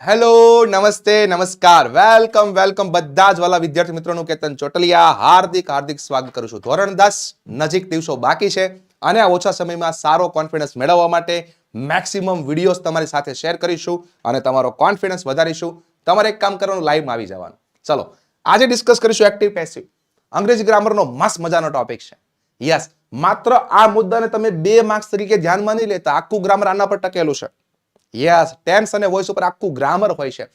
Hello, નમસ્તે, નમસ્કાર. Welcome welcome બધા જ વાલા વિદ્યાર્થી મિત્રોનું કેતન ચોટલિયા. હાર્દિક હાર્દિક સ્વાગત કરું છું. ધોરણ દસ નજીક દિવસો બાકી છે અને આ ઓછા સમયમાં સારો કોન્ફિડન્સ મેળવવા માટે મેક્સિમમ વિડીયોઝ તમારી સાથે શેર કરીશું અને તમારો કોન્ફિડન્સ વધારીશું. તમારે એક કામ કરવાનું લાઈવમાં આવી જવાનું. ચલો, આજે ડિસ્કસ કરીશું એક્ટિવ પેસિવ અંગ્રેજી ગ્રામરનો મસ્ત મજાનો ટોપિક છે. યસ માત્ર આ મુદ્દાને તમે બે માર્ક્સ તરીકે ધ્યાનમાં નહીં લેતા, આખું ગ્રામર આના પર ટકેલું છે. યસ ટેન્સ અને વોઇસ ઉપર આખું ગ્રામર હોય છે.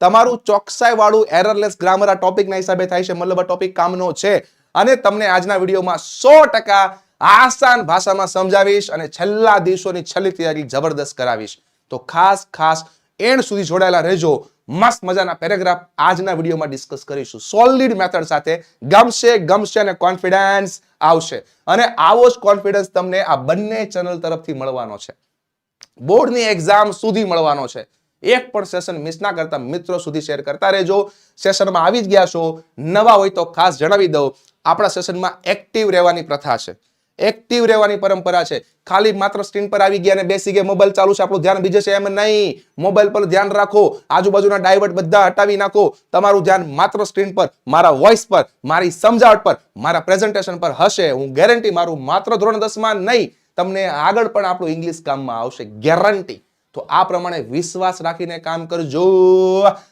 તમારું ચોકસાઈ વાળું એરરલેસ ગ્રામર આ ટોપિકના હિસાબે થાય છે. મતલબ ટોપિક કામનો છે. અને તમને આજના વિડીયોમાં સો ટકા આસાન ભાષામાં સમજાવીશ અને છેલ્લા દિવસોની છેલ્લી તૈયારી જબરદસ્ત કરાવીશ. તો ખાસ ખાસ એન્ડ સુધી જોડાયેલા રહેજો. મસ્ત મજાના પેરેગ્રાફ આજના વિડીયોમાં ડિસ્કસ કરીશું. સોલિડ મેથડ સાથે ગમશે ગમશે અને કોન્ફિડન્સ આવશે. અને આવો જ કોન્ફિડન્સ તમને આ બંને ચેનલ તરફથી મળવાનો છે. બોર્ડની એક્ઝામ સુધી મળવાનો છે. એક પણ સેશન મિસ ના કરતા મિત્રો સુધી શેર કરતા રહેજો. સેશનમાં આવી જ ગયા છો. નવા હોય તો ખાસ જણાવી દઉં. આપણા સેશનમાં એક્ટિવ રહેવાની પ્રથા છે. એક્ટિવ રહેવાની પરંપરા છે. ખાલી માત્ર સ્ક્રીન પર આવી ગયા અને બેસી ગયા મોબાઈલ ચાલુ છે. આપણું ધ્યાન બીજે છે એમ નહીં. મોબાઈલ પર ધ્યાન રાખો. આજુબાજુના ડાયવર્ટ બધા હટાવી નાખો. તમારું ધ્યાન માત્ર સ્ક્રીન પર, મારા વોઇસ પર, મારી સમજાવટ પર, મારા પ્રેઝન્ટેશન પર હશે. હું ગેરંટી મારું માત્ર ધોરણ દસમાં નહીં. તમને આગળ પણ આપણું ઇંગ્લિશ કામમાં આવશે ગેરંટી તો આ પ્રમાણે વિશ્વાસ રાખીને કામ કરજો.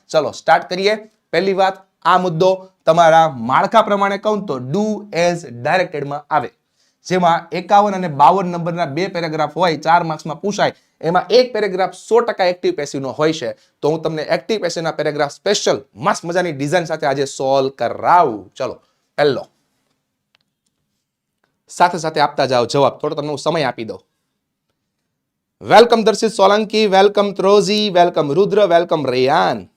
ચલો સ્ટાર્ટ કરીએ. પહેલી વાત, આ મુદ્દો તમારા માળખા પ્રમાણે કહું તો ડુ એઝ ડાયરેક્ટેડમાં આવે. જેમાં એકાવન અને બાવન નંબરના બે પેરેગ્રાફ હોય, ચાર માર્ક્સમાં પૂછાય, એમાં એક પેરેગ્રાફ સો ટકા એક્ટિવ પેસીનો હોય છે. તો હું તમને એક્ટિવ પેસીના પેરેગ્રાફ સ્પેશિયલ મસ્ત મજાની ડિઝાઇન સાથે આજે સોલ્વ કરાવું. ચલો, પહેલો. સાથે સાથે આપતા જાઓ જવાબ. થોડો તમને સમય આપી દઉં. વેલકમ દર્શિત સોલંકી, વેલકમ ત્રોઝી વેલકમ રુદ્ર, વેલકમ રેયાન.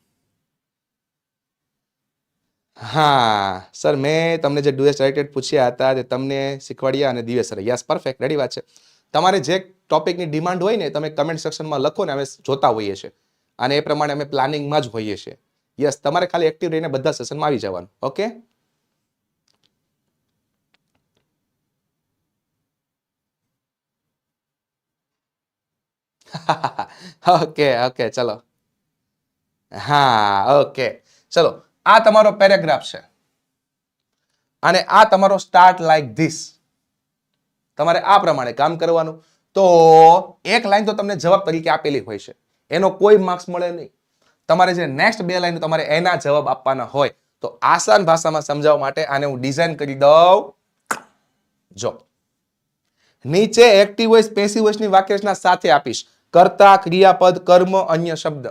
હા, સર, મેં તમને જે ડુએસ ડાયરેક્ટેડ પૂછ્યા હતા તે તમને શીખવાડ્યા અને દિવસ સર. યસ, પરફેક્ટ રેડી વાત છે. તમારે જે ટોપિકની ડિમાન્ડ હોય ને, તમે કમેન્ટ સેક્શનમાં લખો ને, અમે જોતા હોઈએ છીએ. અને એ પ્રમાણે અમે પ્લાનિંગમાં જ હોઈએ છીએ. યસ, તમારે ખાલી એક્ટિવ રહીને બધા સેશનમાં આવી જવાનું. ઓકે? ઓકે ઓકે, ચલો. હા, ઓકે. ચલો, આ તમારો પેરેગ્રાફ છે. અને આ તમારો સ્ટાર્ટ લાઈક ધીસ તમારે આ પ્રમાણે કામ કરવાનું. તો એક લાઈન તો તમને જવાબ તરીકે આપેલી હોય છે. એનો કોઈ માર્ક્સ મળે નહીં. તમારે જે નેક્સ્ટ બે લાઈન તમારે એના જવાબ આપવાના હોય, તો આસાન ભાષામાં સમજાવવા માટે આને હું ડિઝાઇન કરી દઉં. જો. નીચે એક્ટિવ વોઇસ પેસિવ વોઇસની વાક્યરચના સાથે આપીશ. કર્તા, ક્રિયાપદ, કર્મ, અન્ય શબ્દ.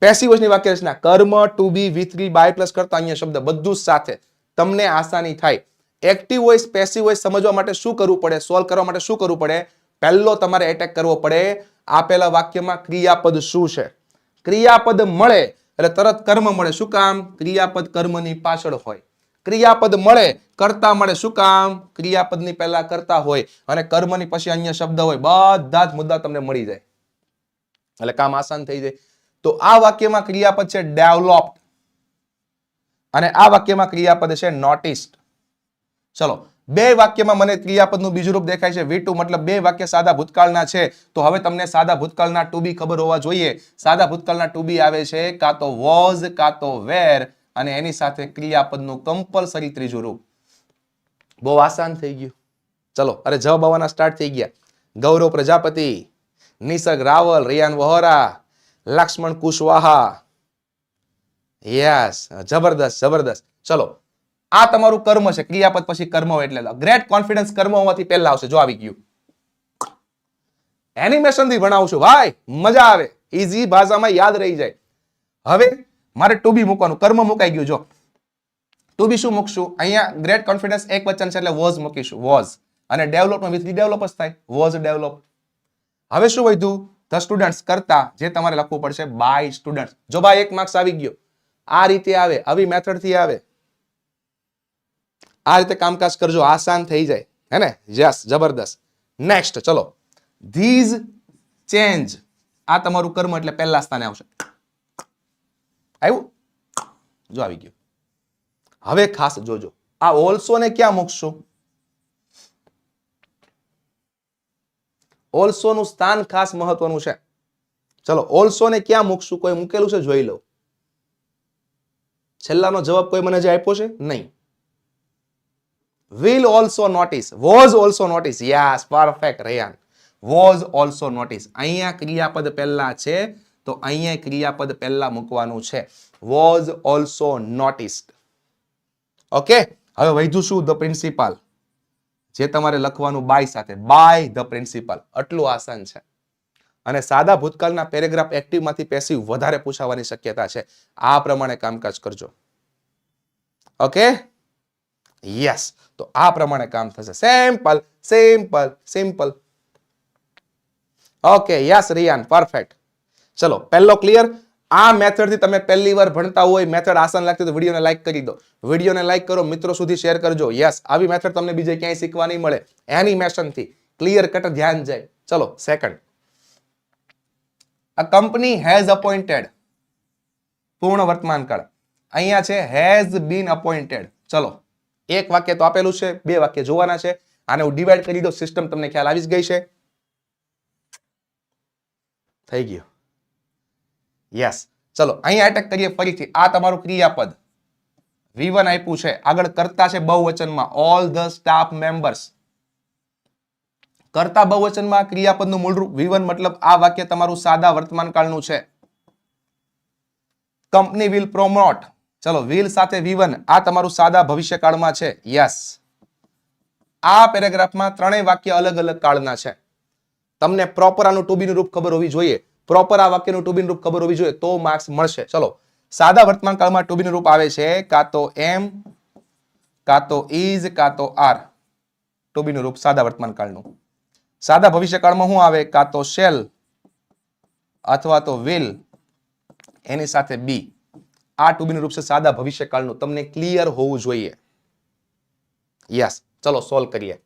પેસિવ વાક્ય રચના. કર્મ to be V by plus કરતા અન્ય શબ્દ. બધું સાથે. તમને આસાની થાય. એક્ટિવ વોઇસ પેસિવ વોઇસ સમજવા માટે શું કરવું પડે? સોલ્વ કરવા માટે શું કરવું પડે? પહેલો તમારે એટેક કરવો પડે. આપેલા વાક્યમાં ક્રિયાપદ શું છે? ક્રિયાપદ મળે એટલે તરત કર્મ મળે. શું કામ? ક્રિયાપદ કર્મની પાછળ હોય. ક્રિયાપદ મળે, કરતા મળે. શું કામ? ક્રિયાપદની પહેલા કરતા હોય અને કર્મની પછી અન્ય શબ્દ હોય, બધા જ મુદ્દા તમને મળી જાય. એટલે કામ આસાન થઈ જાય. તો આ વાક્યમાં ક્રિયાપદ છે ડેવલપ્ડ અને આ વાક્યમાં ક્રિયાપદ છે નોટિસ્ડ ચલો, બે વાક્યમાં મને ક્રિયાપદનું બીજું રૂપ દેખાય છે. વી મતલબ બે વાક્ય સાદા ભૂતકાળના છે. તો હવે તમને સાદા ભૂતકાળના ટુ ખબર હોવા જોઈએ. સાદા ભૂતકાળના ટુ આવે છે, કાં તો વોઝ કાં તો વેર અને એની સાથે ક્રિયાપદનું કમ્પલસરી ત્રીજું રૂપ. બહુ આસાન થઈ ગયું. ચલો, અરે જવાબ આવવાના સ્ટાર્ટ થઈ ગયા. ગૌરવ પ્રજાપતિ, નિસર્ગ રાવલ, રિયાન વહોરા, લક્ષ્મણ કુશવાહા. યસ જબરદસ્ત જબરદસ્ત. ચલો, આ તમારું કર્મ છે. ક્રિયાપદ પછી કર્મ એટલે ગ્રેટ કોન્ફિડન્સ કર્મ હોવાથી પહેલા આવશે. જો આવી ગયું. એનિમેશનથી ભણાવું છું. ભાઈ, મજા આવે. ઈઝી ભાષામાં યાદ રહી જાય. હવે મારે ટુ બી મૂકવાનું, કર્મ મુકાઈ ગયું, જો. ટુ બી શું મૂકશું? અહીંયા ગ્રેટ કોન્ફિડન્સ એક વચન છે એટલે વોઝ મૂકીશું વોઝ અને ડેવલપમાં વિથ ડેવલપ જ થાય વોઝ ડેવલપ હવે શું વધ્યું? ધ સ્ટુડન્ટ્સ કરતા જે તમારે લખવું પડશે બાય સ્ટુડન્ટ જો ભાઈ એક માર્ક્સ આવી ગયો, આ રીતે આવે, આવી મેથડથી આવે. આ રીતે કામકાજ કરજો, આસાન થઈ જાય, હે ને? યસ, જબરદસ્ત. નેક્સ્ટ ચલો. ધીઝ ચેન્જ આ તમારું કર્મ એટલે પહેલા સ્થાને આવશે. આવ્યું? જો આવી ગયું. હવે ખાસ જોજો. આ ઓલ્સો ને ક્યાં મૂકશો? ઓલ્સો નું સ્થાન ખાસ મહત્વનું છે. ચલો ઓલ્સો ને ક્યાં મૂકશું? કોઈ મૂકેલું છે? જોઈ લો. છેલ્લાનો જવાબ કોઈ મને જે આપ્યો છે? નહીં. Will also notice. Was also notice. Yes, perfect Ryan was also notice. અહીંયા ક્રિયાપદ પહેલા છે. તો અહીંયા ક્રિયાપદ પહેલા મૂકવાનું છે. વોઝ also નોટિસ્ડ ઓકે હવે વૈધું શું? ધ પ્રિન્સિપાલ જે તમારે લખવાનું બાય સાથે. બાય ધ પ્રિન્સિપાલ આટલું આસાન છે. અને સાદા ભૂતકાળના પેરેગ્રાફ એક્ટિવમાંથી પેસિવ વધારે પૂછાવાની શક્યતા છે. આ પ્રમાણે કામકાજ કરજો. ઓકે યસ તો આ પ્રમાણે કામ થશે. Simple simple simple okay yes Riyan perfect ચલો, પહેલો ક્લિયર આ મેથડથી તમે પહેલી વાર ભણતા હોય મેથડ આસાન લાગતી તો વિડીયોને લાઈક કરી દો. વિડીયોને લાઈક કરો, મિત્રો સુધી શેર કરજો. યસ આવી મેથડ તમને બીજે ક્યાંય શીખવા નહીં મળે. એનિમેશનથી ક્લિયર કટ ધ્યાન જાય. ચલો second a company has appointed પૂર્ણ વર્તમાન કાળ. અહીંયા છે હેઝ બીન અપોઇન્ટેડ ચલો, એક વાક્ય તો આપેલું છે, બે વાક્ય જોવાના છે. આને હું ડિવાઈડ કરી દો સિસ્ટમ તમને ખ્યાલ આવી જ ગઈ છે. થઈ ગયું. યસ ચલો, અહીંયા એટેક કરીએ ફરીથી. આ તમારું ક્રિયાપદ. V1 આપ્યું છે. આગળ કરતા છે બહુવચનમાં. ઓલ ધ સ્ટાફ મેમ્બર્સ કરતા બહુવચનમાં ક્રિયાપદનું મૂળરૂપ. V1 મતલબ આ વાક્ય તમારું સાદા વર્તમાન કાળનું છે. કંપની વિલ પ્રોમોટ ચલો વિલ સાથે V1 આ તમારું સાદા ભવિષ્યકાળમાં છે. યસ આ પેરેગ્રાફમાં ત્રણેય વાક્ય અલગ અલગ કાળના છે. તમને પ્રોપર આનું ટુ બીનું રૂપ ખબર હોવી જોઈએ. પ્રોપર આ વાક્યનું ટુ રૂપ ખબર હોવી જોઈએ તો માર્ક્સ મળશે. ચલો, સાદા વર્તમાન કાળમાં ટુ રૂપ આવે છે, કાં તો એમ કાં તો ઇઝ કાં તો આર ટુ બીનું રૂપ સાદા વર્તમાન કાળનું. સાદા ભવિષ્યકાળમાં શું આવે? કાં તો શેલ અથવા તો વિલ એની સાથે બી આ ટુ બીનું રૂપ છે સાદા ભવિષ્યકાળનું તમને ક્લિયર હોવું જોઈએ. યસ ચલો સોલ્વ કરીએ.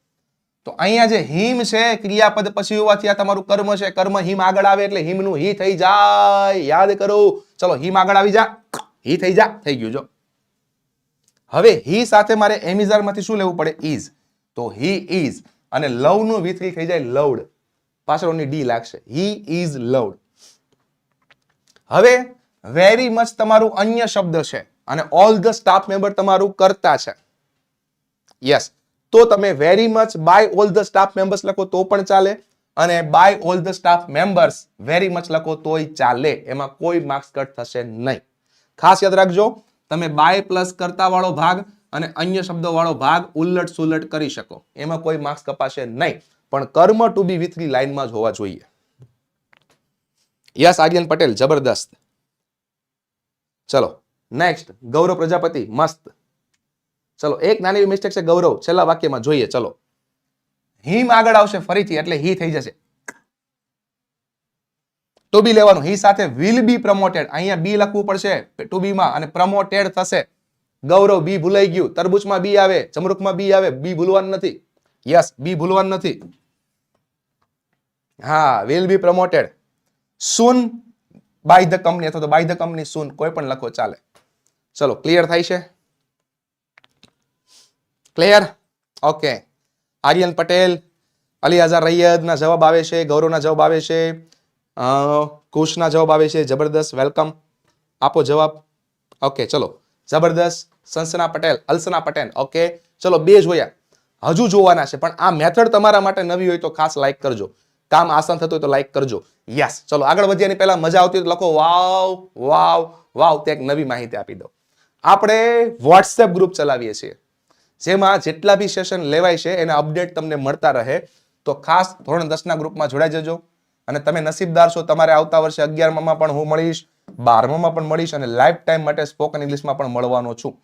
તો અહીંયા જે હિમ છે, ક્રિયાપદ પછી હોવાથી આ તમારું કર્મ છે. કર્મ હિમ આગળ આવે એટલે હિમનું હી થઈ જાય. યાદ કરો. ચલો, હિમ આગળ આવી જા. હી થઈ જા. થઈ ગયું, જો. હવે હી સાથે મારે એમિઝારમાંથી શું લેવું પડે? ઇઝ તો હી ઇઝ અને લવનું વી થઈ જાય લવડ. પાછળની ડી લાગશે. He is loved. હવે વેરી મચ તમારું અન્ય શબ્દ છે. અને ઓલ ધ સ્ટાફ મેમ્બર તમારું કરતા છે. યસ. તો તમે very much by all the staff members લખો તો પણ ચાલે. અને by all the staff members very much લખો તોય ચાલે. એમાં કોઈ માર્ક્સ કટ થશે નહીં. ખાસ યાદ રાખજો, તમે બાય પ્લસ કરતા વાળો ભાગ અને અન્ય શબ્દો વાળો ભાગ ઉલટ સુલટ કરી શકો. એમાં કોઈ માર્ક્સ કપાશે નહીં. પણ કર્મ ટુ બી વિથની લાઈનમાં જ હોવા જોઈએ. યસ, આર્યન પટેલ, જબરદસ્ત. ચલો નેક્સ્ટ ગૌરવ પ્રજાપતિ, મસ્ત. ચલો, એક નાની એવી મિસ્ટેક છે ગૌરવ. છેલ્લા વાક્યમાં જોઈએ, ચલો. હિમ આગળ આવશે ફરીથી, એટલે હી થઈ જશે. ટુ બી લેવાનું. હી સાથે વિલ બી પ્રમોટેડ અહીંયા બી લખવું પડશે. ટુ બી માં અને પ્રમોટેડ થશે. ગૌરવ બી ભૂલાઈ ગયું. તરબૂચમાં બી આવે ચમરૂકમાં બી આવે બી ભૂલવાનું નથી. યસ બી ભૂલવાનું નથી. હા will be promoted soon by the company અથવા તો બાય ધ કંપની સુન કોઈ પણ લખો, ચાલે. ચલો ક્લિયર થાય છે? ક્લિયર ઓકે આર્યન પટેલ અલી અઝાર રૈયદના જવાબ આવે છે ગૌરવના જવાબ આવે છે કુશના જવાબ આવે છે જબરદસ્ત વેલકમ આપો જવાબ ઓકે ચલો જબરદસ્ત સંસના પટેલ અલ્સના પટેલ ઓકે ચલો બે જોયા હજુ જોવાના છે, પણ આ મેથડ તમારા માટે નવી હોય તો ખાસ લાઈક કરજો. કામ આસાન થતું હોય તો લાઈક કરજો. યસ ચલો, આગળ વધ્યાની પહેલા મજા આવતી હોય તો લખો, વાવ વાવ વાવ. તે એક નવી માહિતી આપી દો આપણે વોટ્સએપ ગ્રુપ ચલાવીએ છીએ. જેમાં જેટલા બી સેશન લેવાય છે, એના અપડેટ તમને મળતા રહે. તો ખાસ ધોરણ દસના ગ્રુપમાં જોડાઈ જજો. અને તમે નસીબદાર છો, તમારે આવતા વર્ષે અગિયારમાં પણ હું મળીશ, બારમામાં પણ મળીશ અને લાઈફ ટાઈમ માટે સ્પોકન ઇંગ્લિશમાં પણ મળવાનો છું.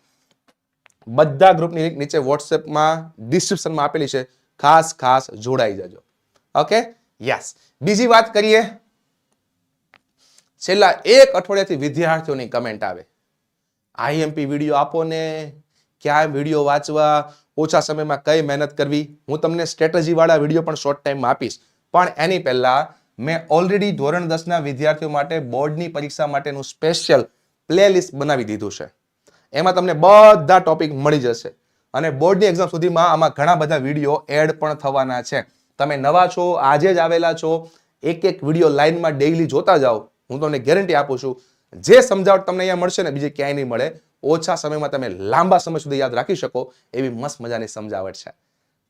બધા ગ્રુપની લિંક નીચે વોટ્સએપમાં ડિસ્ક્રિપ્શનમાં આપેલી છે. ખાસ ખાસ જોડાઈ જજો. ઓકે યસ બીજી વાત કરીએ. છેલ્લા એક અઠવાડિયાથી વિદ્યાર્થીઓની કમેન્ટ આવે. આઈએમપી વીડિયો આપો ને. ક્યાં વીડિયો વાંચવા ઓછા સમયમાં કઈ મહેનત કરવી? હું તમને સ્ટ્રેટેજી વાળા વીડિયો પણ શોર્ટ ટાઈમમાં આપીશ. પણ એની પહેલા મેં ઓલરેડી ધોરણ દસના વિદ્યાર્થીઓ માટે બોર્ડની પરીક્ષા માટેનું સ્પેશિયલ પ્લેલિસ્ટ બનાવી દીધું છે. એમાં તમને બધા ટોપિક મળી જશે. અને બોર્ડની એક્ઝામ સુધીમાં આમાં ઘણા બધા વીડિયો એડ પણ થવાના છે. તમે નવા છો, આજે જ આવેલા છો, એક એક વીડિયો લાઈનમાં ડેઇલી જોતા જાઓ. હું તમને ગેરંટી આપું છું, જે સમજાવટ તમને અહીંયા મળશે ને બીજે ક્યાંય નહીં મળે ઓછા સમયમાં તમે લાંબા સમય સુધી યાદ રાખી શકો એવી મસ્ત મજાની સમજાવટ છે.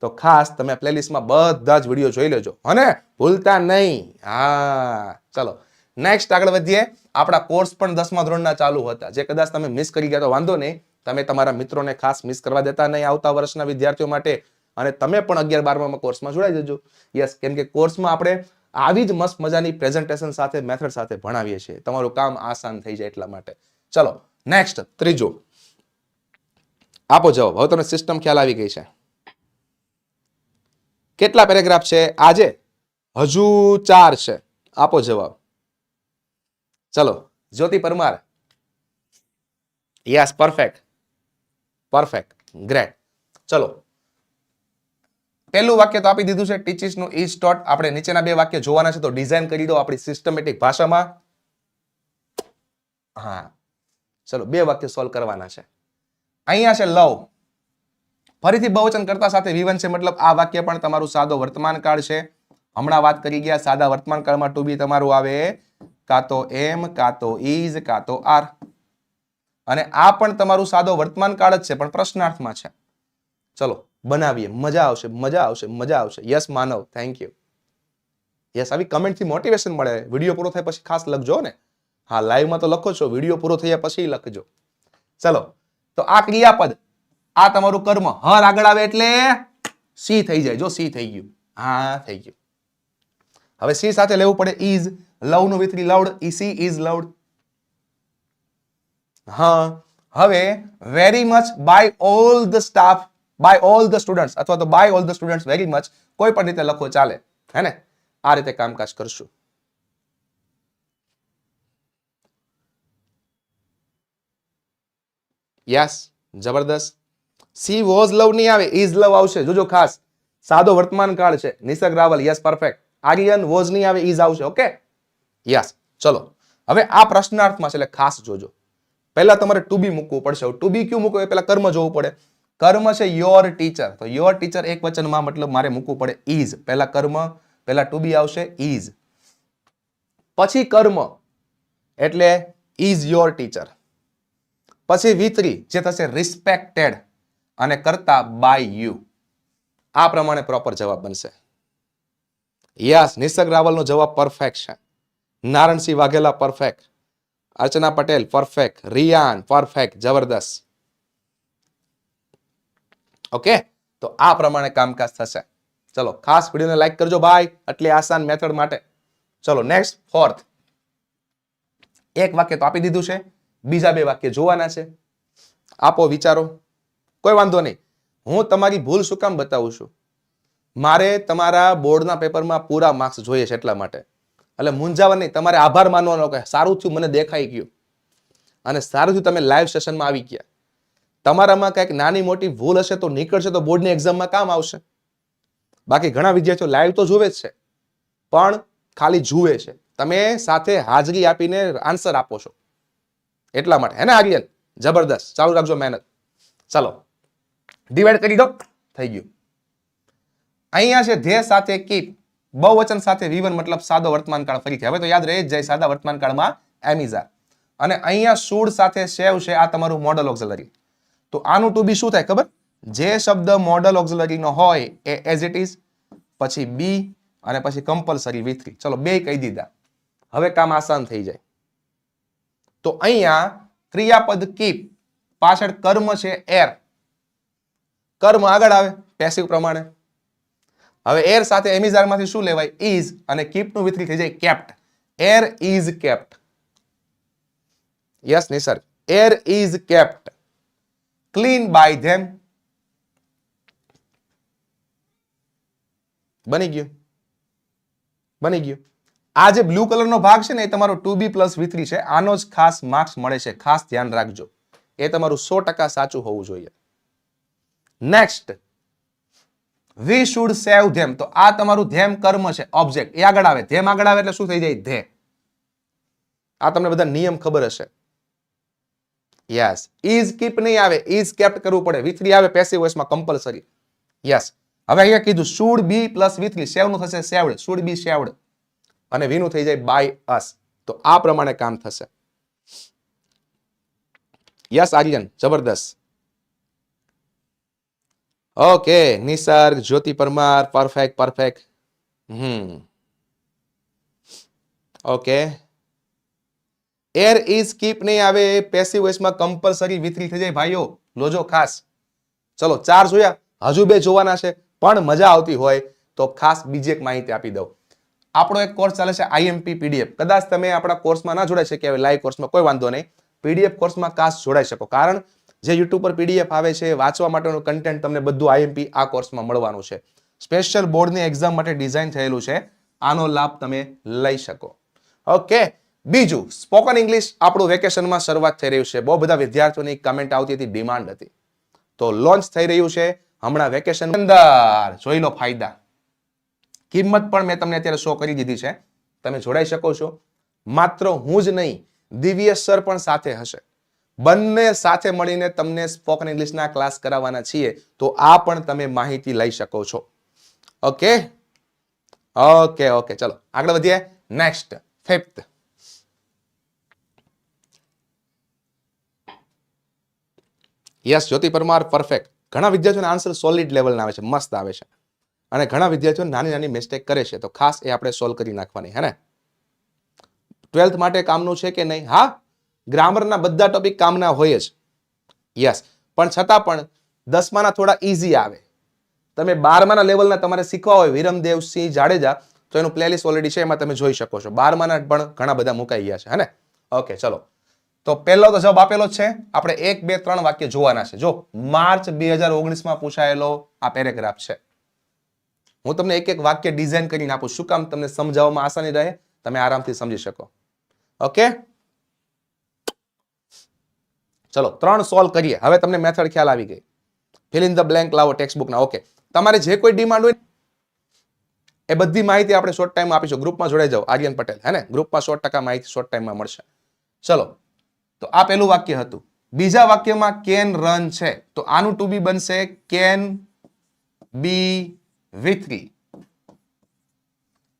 તો ખાસ તમે પ્લેલિસ્ટમાં બધા જ વીડિયો જોઈ લેજો. અને ભૂલતા નહીં. હા, ચલો. નેક્સ્ટ આગળ વધીએ. આપણા કોર્સ પણ દસમા ધોરણના ચાલુ હતા. જે કદાચ તમે મિસ કરી ગયા તો વાંધો નહીં. તમે તમારા મિત્રોને ખાસ મિસ કરવા દેતા નહીં આવતા વર્ષના વિદ્યાર્થીઓ માટે. અને તમે પણ અગિયાર બારમામાં કોર્સમાં જોડાઈ જજો. યસ કેમ કે કોર્સમાં આપણે આવી જ મસ્ત મજાની પ્રેઝન્ટેશન સાથે મેથડ સાથે ભણાવીએ છીએ. તમારું કામ આસાન થઈ જાય એટલા માટે. ચલો નેક્સ્ટ ત્રીજો. આપો જવાબ. હવે તમને સિસ્ટમ ખ્યાલ આવી ગઈ છે. કેટલા પેરેગ્રાફ છે? આજે? હજુ ચાર છે. આપો જવાબ. ચલો, Jyoti Parmar. Yes perfect perfect great ચલો. પહેલું વાક્ય તો આપી દીધું છે ટીચિસનું ઇઝ ટોટ આપણે નીચેના બે વાક્ય જોવાના છે, તો ડિઝાઇન કરી દો આપણી સિસ્ટમેટિક ભાષામાં. હા. ચલો, બે વાક્ય સોલ્વ કરવાના છે. અહીંયા છે લવ. ફરીથી બહુવચન કરતા સાથે વિવન છે, મતલબ આ વાક્ય પણ તમારું સાદો વર્તમાન કાળ છે. હમણાં વાત કરી ગયા, સાદા વર્તમાન કાળમાં ટુ બી તમારું આવે કાં તો એમ કાં તો ઇઝ કાં તો આર અને આ પણ તમારું સાદો વર્તમાન કાળ જ છે, પણ પ્રશ્નાર્થમાં છે. ચલો, બનાવીએ. મજા આવશે મજા આવશે મજા આવશે. Yes Manav. Thank you yes આવી કમેન્ટથી મોટિવેશન મળે. વીડિયો પૂરો થાય પછી ખાસ લખજો ને. હા લાઈવમાં તો લખો છો વીડિયો પૂરો થયા પછી લખજો. ચલો, તો આ ક્રિયાપદ, આ તમારું કર્મ. હર આગળ આવે એટલે સી થઈ જાય. જો સી થઈ ગયું. હા, થઈ ગયું. હવે સી સાથે લેવું પડે is લવનું with loved. E C is loved. હા, હવે very much by all the staff by all the students અથવા તો by all the students very much કોઈ પણ રીતે લખો ચાલે. હે ને? આ રીતે કામકાજ કરશું. યસ, જબરદસ્ત. સી વોઝ લવ નહીં આવે ઇઝ લવ આવશે. જોજો ખાસ, સાદો વર્તમાન કાળ છે. Nisarg Raval, yes perfect Aryan was નહીં આવે ઇઝ આવશે ઓકે યસ ચલો. હવે આ પ્રશ્નાર્થમાં છે, એટલે ખાસ જોજો. પહેલા તમારે ટુ બી મૂકવું પડશે. ટુ બી ક્યુ મૂકવું? એ પહેલા કર્મ જોવું પડે. કર્મ છે યોર ટીચર તો યોર ટીચર એક વચનમાં મતલબ મારે મૂકવું પડે ઇઝ પહેલા કર્મ, પહેલા ટુ બી આવશે ઇઝ પછી કર્મ, એટલે ઇઝ યોર ટીચર પછી વિતરી જે થશે રિસ્પેક્ટેડ અને કરતા બાય યુ આ પ્રમાણે પ્રોપર જવાબ બનશે. યસ, નિસર્ગ રાવલનો જવાબ પરફેક્ટ છે. Naransinh Vaghela perfect Archana Patel perfect Riyan perfect જબરદસ્ત. ઓકે તો આ પ્રમાણે કામકાજ થશે. ચલો, ખાસ વિડીયોને લાઈક કરજો ભાઈ આટલી આસાન મેથડ માટે. ચલો નેક્સ્ટ ફોર્થ એક વાક્ય તો આપી દીધું છે. બીજા બે વાક્ય જોવાના છે. આપો વિચારો. કોઈ વાંધો નહીં. હું તમારી ભૂલ શું કામ બતાવું છું? મારે તમારા બોર્ડના પેપરમાં પૂરા માર્ક્સ જોઈએ છે એટલા માટે. એટલે મૂંઝાવા નહીં. તમારે આભાર માનવાનો કે સારું થયું, મને દેખાઈ ગયું. અને સારું થયું, તમે લાઈવ સેશનમાં આવી ગયા. તમારામાં કંઈક નાની મોટી ભૂલ હશે તો નીકળશે તો બોર્ડની એક્ઝામમાં કામ આવશે. બાકી ઘણા વિદ્યાર્થીઓ લાઈવ તો જુએ જ છે. પણ ખાલી જુએ છે. તમે સાથે હાજરી આપીને આન્સર આપો છો. એટલા માટે. હે ને, આર્યન? જબરદસ્ત. ચાલુ રાખજો મહેનત. ચાલો. ડિવાઈડ કરી દો. થઈ ગયું. અહીંયા છે ધ્યેય સાથે કીપ. બહુવચન સાથે વિવન મતલબ સાદો વર્તમાન કાળ ફરીથી. હવે તો યાદ રહે જાય સાદા વર્તમાન કાળમાં એમિઝા. અને અહીંયા સૂળ સાથે સેવ છે, આ તમારું મોડલ ઓક્ઝલરી તો આનું ટુ બી શું થાય ખબર? જે શબ્દ મોડલ ઓક્ઝલરીનો હોય એ એઝ ઇટ ઇઝ પછી બી અને પછી કમ્પલસરી વિથ થ્રી ચલો, બે કહી દીધા. હવે કામ આસાન થઈ જાય. તો અહીંયા ક્રિયાપદ કીપ પાછળ કર્મ છે એર કર્મ આગળ આવે પેસિવ પ્રમાણે. હવે એર સાથે એમિઝારમાંથી શું લેવાય? ઇઝ અને કીપનું વિથરી થઈ જાય kept air is kept yes Nisarg air is kept clean by them બની ગયું. બની ગયું. આ જે બ્લુ કલરનો ભાગ છે ને, એ તમારો ટુ બી પ્લસ વી છે. આનો જ ખાસ માર્ક્સ મળે છે. ખાસ ધ્યાન રાખજો. એ તમારું સો ટકા સાચું હોવું જોઈએ. Next we should save them તો આ તમારું ધેમ કર્મ છે. ઓબ્જેક્ટ એ આગળ આવે. ધેમ આગળ આવે એટલે શું થઈ જાય? ધે આ તમને બધા નિયમ ખબર હશે. યસ ઇઝ કીપ નહીં આવે. ઇઝ કેપ્ટ કરવું પડે. વી થ્રી આવે પેસિવ વોઇસમાં કમ્પલસરી યસ હવે અહીંયા કીધું should be plus V three. સેવનું થશે. સેવડ શુડ બી સેવડ અને વીનું થઈ જાય બાય અસ તો આ પ્રમાણે કામ થશે. યસ, આર્યન, જબરદસ્ત. Okay, Nisarg, Jyoti Parmar perfect perfect hmm. Okay. Air is keep નહીં આવે પેસિવ વોઇસમાં કમ્પલસરી વિતરી થઈ જાય, ભાઈઓ. લોજો ખાસ. ચલો, ચાર જોયા. હજુ બે જોવાના છે, પણ મજા આવતી હોય તો ખાસ બીજી એક માહિતી આપી દઉં. આપણો એક કોર્સ ચાલે છે આઈએમપી પીડીએફ કદાચ તમે આપણા કોર્સમાં ના જોડાઈ શક્યા હોય લાઈવ કોર્સમાં કોઈ વાંધો નહીં. પીડીએફ કોર્સમાં કાસ જોડાઈ શકો. કારણ જે યુટ્યુબ પર પીડીએફ આવે છે, વાંચવા માટેનું કન્ટેન્ટ તમને બધું આઈએમપી આ કોર્સમાં મળવાનું છે. સ્પેશિયલ બોર્ડની એક્ઝામ માટે ડિઝાઇન થયેલું છે. આનો લાભ તમે લઈ શકો. ઓકે બીજું સ્પોકન ઇંગ્લિશ આપણું વેકેશનમાં શરૂઆત થઈ રહ્યું છે. બહુ બધા વિદ્યાર્થીઓની કમેન્ટ આવતી હતી ડિમાન્ડ હતી. તો લોન્ચ થઈ રહ્યું છે. હમણાં વેકેશન અંદર. જોઈ લો ફાયદા. કિંમત પણ મેં તમને અત્યારે શો કરી દીધી છે. તમે જોડાઈ શકો છો. માત્ર હું જ નહીં, દિવ્ય સર પણ સાથે હશે. બંને સાથે મળીને તમને સ્પોકન ઇંગ્લિશના ક્લાસ કરાવવાના છીએ, તો આ પણ તમે માહિતી લઈ શકો છો. ઓકે ઓકે ઓકે ચલો, આગળ વધીએ. Next fifth yes Jyoti Parmar perfect ઘણા વિદ્યાર્થીઓના આન્સર સોલિડ લેવલના આવે છે. મસ્ત આવે છે. અને ઘણા વિદ્યાર્થીઓ નાની નાની મિસ્ટેક કરે છે, તો ખાસ એ આપણે સોલ્વ કરી નાખવાની, હે ને? ટ્વેલ્થ માટે કામનું છે કે નહીં? હા ગ્રામરના બધા ટોપિક કામના હોય જ. યસ પણ છતાં પણ દસમાના થોડા ઇઝી આવે. તમે બારમાના લેવલના તમારે શીખવા હોય વિરમદેવસિંહ જાડેજા, તો એનું પ્લેલિસ્ટ ઓલરેડી છે, એમાં તમે જોઈ શકો છો. બારમાના પણ ઘણા બધા મુકાઈ ગયા છે, હે ને? ઓકે ચલો. તો પહેલો તો જવાબ આપેલો છે. આપણે એક, બે, ત્રણ વાક્ય જોવાના છે. જો, માર્ચ બે હજાર ઓગણીસમાં પૂછાયેલો આ પેરેગ્રાફ છે. હું તમને એક એક વાક્ય ડિઝાઇન કરીને આપું શું કામ તમને સમજાવવામાં આસાની રહે? તમે આરામથી સમજી શકો. ઓકે ચલો, ત્રણ સોલ્વ કરીએ. હવે તમને મેથડ ખ્યાલ આવી ગઈ. ફિલ ઇન ધ બ્લેન્ક લાવો ટેક્સ્ટ બુકના ઓકે તમારે જે કોઈ ડિમાન્ડ હોય એ બધી માહિતી આપણે શોર્ટ ટાઈમમાં આપીશું. ગ્રુપમાં જોડાઈ જાઓ. આર્યન પટેલ, હે ગ્રુપમાં સો ટકા માહિતી શોર્ટ ટાઈમમાં મળશે. ચલો. તો આ પહેલું વાક્ય હતું. બીજા વાક્યમાં કેન રન છે. તો આનું ટુ બી બનશે કેન બી વિથરી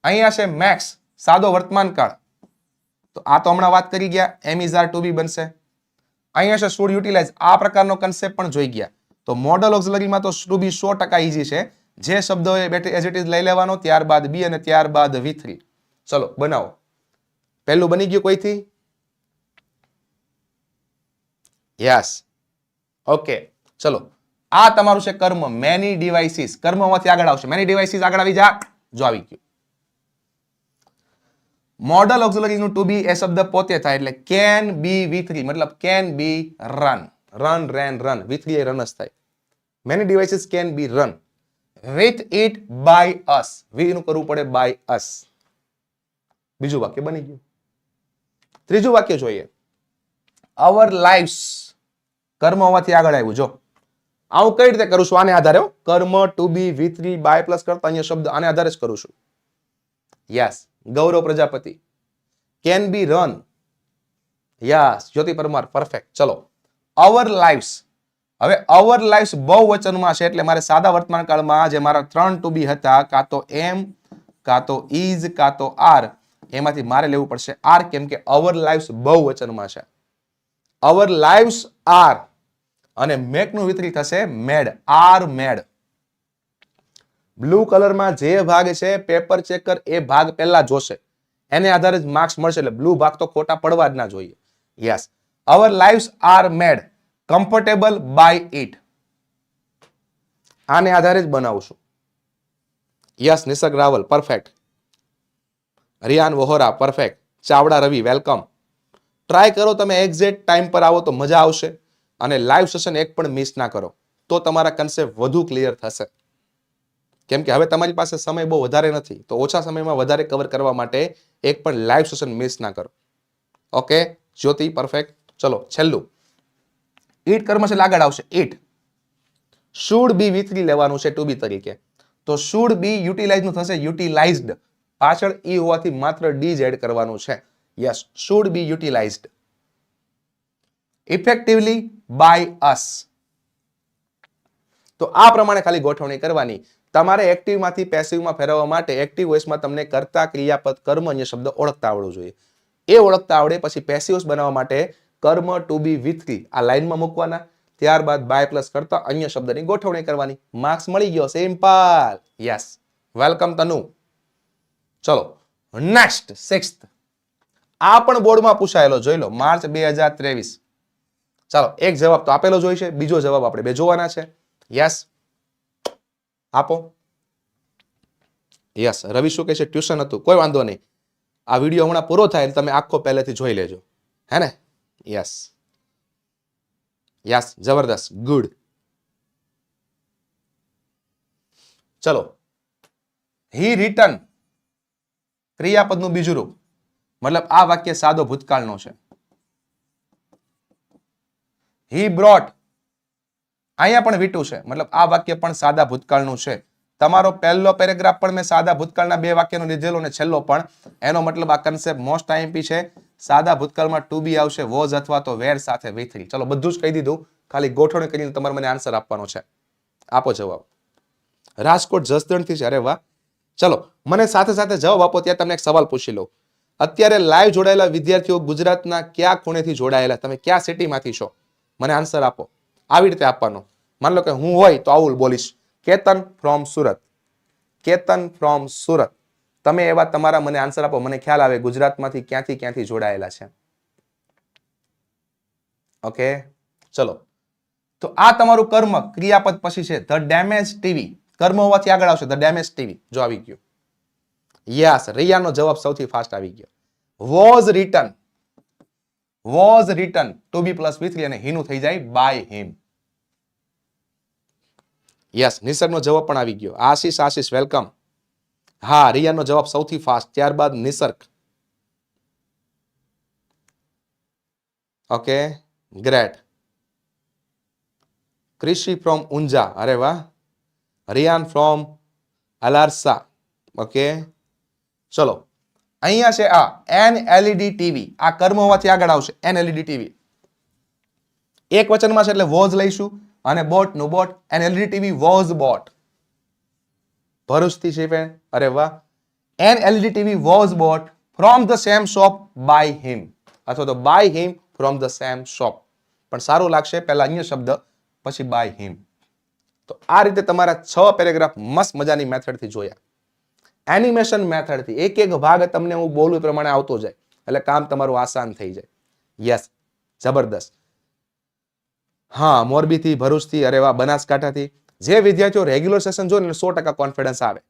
અહીંયા છે મેક્સ, સાદો વર્તમાન કાળ. તો આ તો હમણાં વાત કરી ગયા am is are to be બનશે. અહીંયા છે શુડ યુટિલાઇઝ, આ પ્રકારનો કન્સેપ્ટ પણ જોઈ ગયા. તો મોડલ ઓક્ઝલરીમાં તો ટુ બી સો ટકા ઇઝી છે. જે શબ્દો એ બેટરી એઝ ઇટ ઇઝ લઈ લેવાનો, ત્યારબાદ બી અને ત્યારબાદ વી થ્રી ચલો, બનાવો. પહેલું બની ગયું કોઈથી? યસ. ઓકે. ચલો આ તમારું છે કર્મ. મેની ડિવાઇસીસ કર્મમાંથી આગળ આવશે. મેની ડિવાઇસીસ આગળ આવી જા. જો આવી ગયું. મોડલ ઓક્સિલરીનું ટુ બી એ શબ્દ પોતે થાય એટલે કેન બી વી થ્રી મતલબ can be run run ran run V three A run જ થાય. Many devices can be run with it by us V નું કરવું પડે બાય અસ બીજું વાક્ય બની ગયું. ત્રીજું વાક્ય જોઈએ. અવર લાઈવ્સ કર્મ હોવાથી આગળ આવ્યું. જો. આ હું કઈ રીતે કરું છું? આને આધારે કર્મ to be V by plus કરતા અહીંયા શબ્દ આને આધારે જ કરું છું. Yes Gaurav Prajapati. Can be run yes Jyoti Parmar perfect ચલો. અવર લાઈવ્સ હવે અવર લાઈફ્સ બહુ વચનમાં છે એટલે મારે સાદા વર્તમાન કાળમાં જે મારા ત્રણ ટુ બી હતા, કાં તો એમ કાં તો ઇઝ કાં તો આર એમાંથી મારે લેવું પડશે આર કેમ કે અવર લાઈફ્સ બહુ વચનમાં છે. અવર લાઈવ્સ આર અને મેકનું વિતરી થશે મેડ, આર મેડ. બ્લુ કલરમાં જે ભાગ છે, પેપર ચેકર એ ભાગ પહેલા જોશે. એને આધારે જ માર્ક્સ મળશે એટલે બ્લુ ભાગ તો ખોટા પડવા જ ના જોઈએ. Yes our lives are made comfortable by it આને આધારે જ બનાવશું. Yes Nisarg Raval perfect Riyan Vohra perfect Chavda Ravi welcome try કરો તમે એક્ઝેક્ટ ટાઈમ પર આવો તો મજા આવશે. અને લાઈવ સેશન એક પણ મિસ ના કરો, તો તમારા કન્સેપ્ટ વધુ ક્લિયર થશે. કેમ કે હવે તમારી પાસે સમય બહુ વધારે નથી, તો ઓછા સમયમાં વધારે કવર કરવા માટે એક પણ લાઈવ સેશન મિસ ના કરો. ઓકે જ્યોતિ પરફેક્ટ ચલો, છેલ્લું. ઈટ કર્મ છે આગળ આવશે. ઈટ. શુડ બી વી લેવાનું છે ટુ બી તરીકે. તો શુડ બી યુટિલાઇઝનું થશે યુટિલાઇઝડ પાછળ ઈ હોવાથી માત્ર ડી જ એડ કરવાનું છે. Yes should be utilized effectively by us તો આ પ્રમાણે ખાલી ગોઠવણી કરવાની. તમારે એક્ટિવમાંથી પેસિવમાં ફેરવવા માટે એક્ટિવ વોઇસમાં તમને કરતા ક્રિયાપદ કર્મ અન્ય શબ્દ ઓળખતા આવડવું જોઈએ. એ ઓળખતા આવડે પછી પેસિવસ બનાવવા માટે કર્મ ટુ બી વિથ કી આ લાઈનમાં મૂકવાના. ત્યારબાદ બાય પ્લસ કરતા અન્ય શબ્દની ગોઠવણી કરવાની. માર્ક્સ મળી ગયો સિમ્પલ યસ વેલકમ તનુ ચલો નેક્સ્ટ સિક્સ્થ આ પણ બોર્ડમાં પૂછાયેલો, જોઈ લો માર્ચ બે હજાર ત્રેવીસ. ચાલો, એક જવાબ તો આપેલો જોઈ છે, બીજો જવાબ આપણે બે જોવાના છે. યસ આપો. યસ રવિ શું કહે છે? ટ્યુશન હતું. કોઈ વાંધો નહીં. આ વીડિયો હમણાં પૂરો થાય તમે આખો પહેલેથી જોઈ લેજો. હે ને? યસ યસ જબરદસ્ત. ગુડ ચલો. હી રિટર્ન ક્રિયાપદનું બીજું રૂપ. મતલબ આ વાક્ય સાદો ભૂતકાળનો છે. હી બ્રોટ અહીંયા પણ વીટું છે. મતલબ આ વાક્ય પણ સાદા ભૂતકાળનું છે. તમારો પહેલો પેરેગ્રાફ પણ મેં સાદા ભૂતકાળના બે વાક્યનો લીધેલો અને છેલ્લો પણ. એનો મતલબ આ કન્સેપ્ટ મોસ્ટ આઈએમપી છે. સાદા ભૂતકાળમાં ટુ બી આવશે વોઝ અથવા તો વેર સાથે વી ચલો, બધું જ કહી દીધું. ખાલી ગોઠવણી કરીને તમારે મને આન્સર આપવાનો છે. આપો જવાબ. રાજકોટ જસદણથી છે અરે વાહ. ચલો, મને સાથે સાથે જવાબ આપો ત્યાં તમને એક સવાલ પૂછી લો અત્યારે લાઈવ જોડાયેલા વિદ્યાર્થીઓ ગુજરાતના કયા ખૂણેથી જોડાયેલા? તમે કયા સિટીમાંથી છો? મને આન્સર આપો. આવી રીતે આપવાનો. માની લો કે હું હોય તો આવું બોલીશ. કેતન ફ્રોમ સુરત. કેતન ફ્રોમ સુરત. તમે એવા તમારા મને આન્સર આપો. મને ખ્યાલ આવે ગુજરાતમાંથી ક્યાંથી ક્યાંથી જોડાયેલા છે. ઓકે ચલો. તો આ તમારું કર્મ ક્રિયાપદ પછી છે. ધ ડેમેજ ટીવી કર્મ હોવાથી આગળ આવશે. ધ ડેમેજ ટીવી જો આવી ગયું. યસ રૈયાનો જવાબ સૌથી ફાસ્ટ આવી ગયો. Was return was return to be plus V અને હીનું થઈ જાય બાય હિમ યસ નિસર્ગનો જવાબ પણ આવી ગયો. આશીષ આશીષ વેલકમ હા, રિયાનો જવાબ સૌથી ફાસ્ટ ત્યારબાદ Nisarg. Okay great Krishi from Unjha અરે વાહ. રિયાન ફ્રોમ અલારસા ઓકે ચલો. અહીંયા છે આ એન એલઈડી ટીવી આ કર્મ હોવાથી આગળ આવશે એન એલઈડી ટીવી એક વચનમાં છે એટલે વોઝ લઈશું અને બોટનું bought an LED TV was bought ભરૂચથી છે friend. અરે વાહ. An LED TV was bought from the same shop by him અથવા તો by him from the same shop પણ સારું લાગશે, પહેલા અન્ય શબ્દ, પછી બાય હિમ તો આ રીતે તમારા છ પેરેગ્રાફ મસ્ત મજાની મેથડથી જોયા. એનિમેશન મેથડથી એક એક ભાગ તમને હું બોલું પ્રમાણે આવતો જાય. એટલે કામ તમારું આસાન થઈ જાય. યસ જબરદસ્ત. હા, મોરબીથી, ભરૂચથી, અરે વાહ, બનાસકાંઠાથી. જે વિદ્યાર્થીઓ રેગ્યુલર સેશન જો ને, સો ટકા કોન્ફિડન્સ આવે.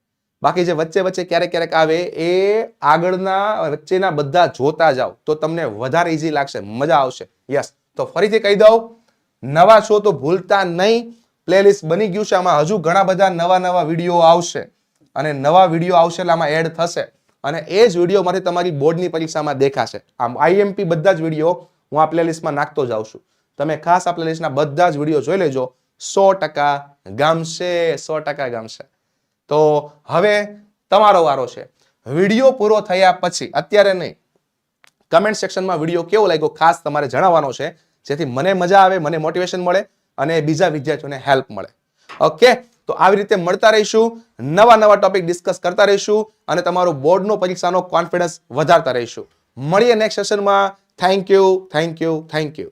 બાકી જે વચ્ચે વચ્ચે ક્યારેક ક્યારેક આવે એ આગળના, વચ્ચેના બધા જોતા જાઓ, તો તમને વધારે ઈઝી લાગશે, મજા આવશે. યસ તો ફરીથી કહી દઉં, નવા છો તો ભૂલતા નહીં. પ્લેલિસ્ટ બની ગયું છે, આમાં હજુ ઘણા બધા નવા નવા વીડિયો આવશે. અને નવા વીડિયો આવશે એટલે આમાં એડ થશે. અને એ જ વીડિયો મારી તમારી બોર્ડની પરીક્ષામાં દેખાશે. આમ આઈએમપી બધા જ વીડિયો હું આ પ્લેલિસ્ટમાં નાખતો જાઉં છું. તમે ખાસ આ પ્લેલિસ્ટના બધા જ વીડિયો જોઈ લેજો. સો ટકા ગામશે, સો ટકા ગામશે. તો હવે તમારો વારો છે. વીડિયો પૂરો થયા પછી, અત્યારે નહીં. કમેન્ટ સેક્શનમાં વીડિયો કેવો લાગ્યો ખાસ તમારે જણાવવાનો છે. જેથી મને મજા આવે, મને મોટિવેશન મળે અને બીજા વિદ્યાર્થીઓને હેલ્પ મળે. ઓકે? તો આવી રીતે મળતા રહીશું, નવા નવા ટોપિક ડિસ્કસ કરતા રહીશું અને તમારું બોર્ડનો પરીક્ષાનો કોન્ફિડન્સ વધારતા રહીશું. મળીએ નેક્સ્ટ સેશનમાં thank you thank you thank you